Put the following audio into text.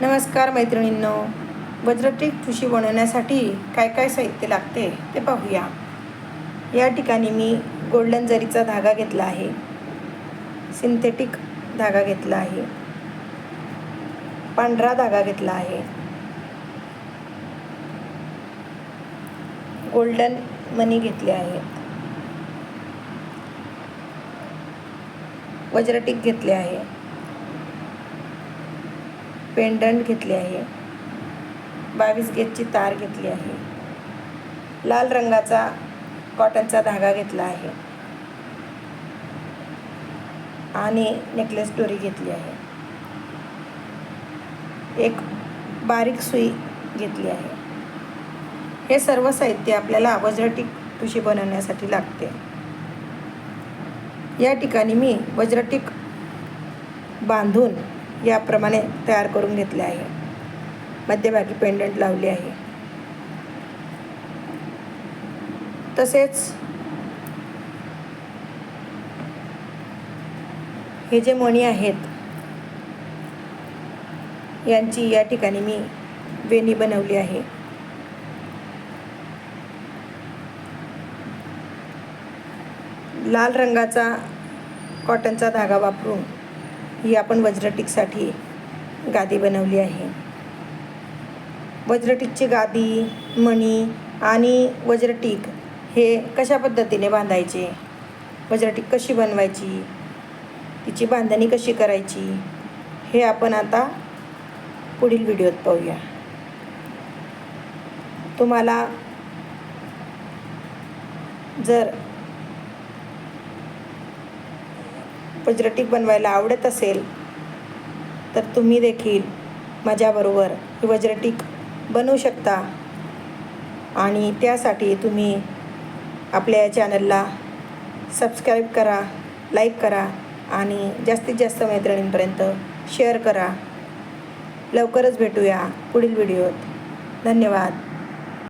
नमस्कार मैत्रिणींनो. वज्रटीक ठुशी बनवण्यासाठी काय काय साहित्य लागते ते पाहूया. या ठिकाणी मी गोल्डन जरीचा धागा घेतला आहे. सिंथेटिक धागा घेतला आहे. पांढरा धागा घेतला आहे. गोल्डन मनी घेतले आहे. वज्रटीक घेतले आहे. पेंडंट घेतले आहे. बावीस गेजची तार घेतली आहे. लाल रंगाचा कॉटनचा धागा घेतला आहे. आणि नेकलेस दोरी घेतली आहे. एक बारीक सुई घेतली आहे. हे सर्व साहित्य आपल्याला वज्रटीक तुशी बनवण्यासाठी लागते. या ठिकाणी मी वज्रटीक बांधून याप्रमाणे तयार करून घेतले आहे. मध्यभागी पेंडंट लावले आहे. तसेच हे जे मणी आहेत यांची या ठिकाणी मी वेणी बनवली आहे. लाल रंगाचा कॉटनचा धागा वापरून ही आपण वज्रटीकसाठी गादी बनवली आहे. वज्रटीकची गादी मणी आणि वज्रटीक हे कशा पद्धतीने बांधायचे? वज्रटीक कशी बनवायची? तिची बांधणी कशी करायची? हे आपण आता पुढील व्हिडिओत पाहूया. तुम्हाला जर पजरटिक बनवायला आवडत असेल तर तुम्ही देखील माझ्याबरोबर ही बनवू शकता. आणि त्यासाठी तुम्ही आपल्या या चॅनलला सबस्क्राईब करा लाईक करा आणि जास्तीत जास्त मैत्रिणींपर्यंत शेअर करा. लवकरच भेटूया पुढील व्हिडिओत. धन्यवाद.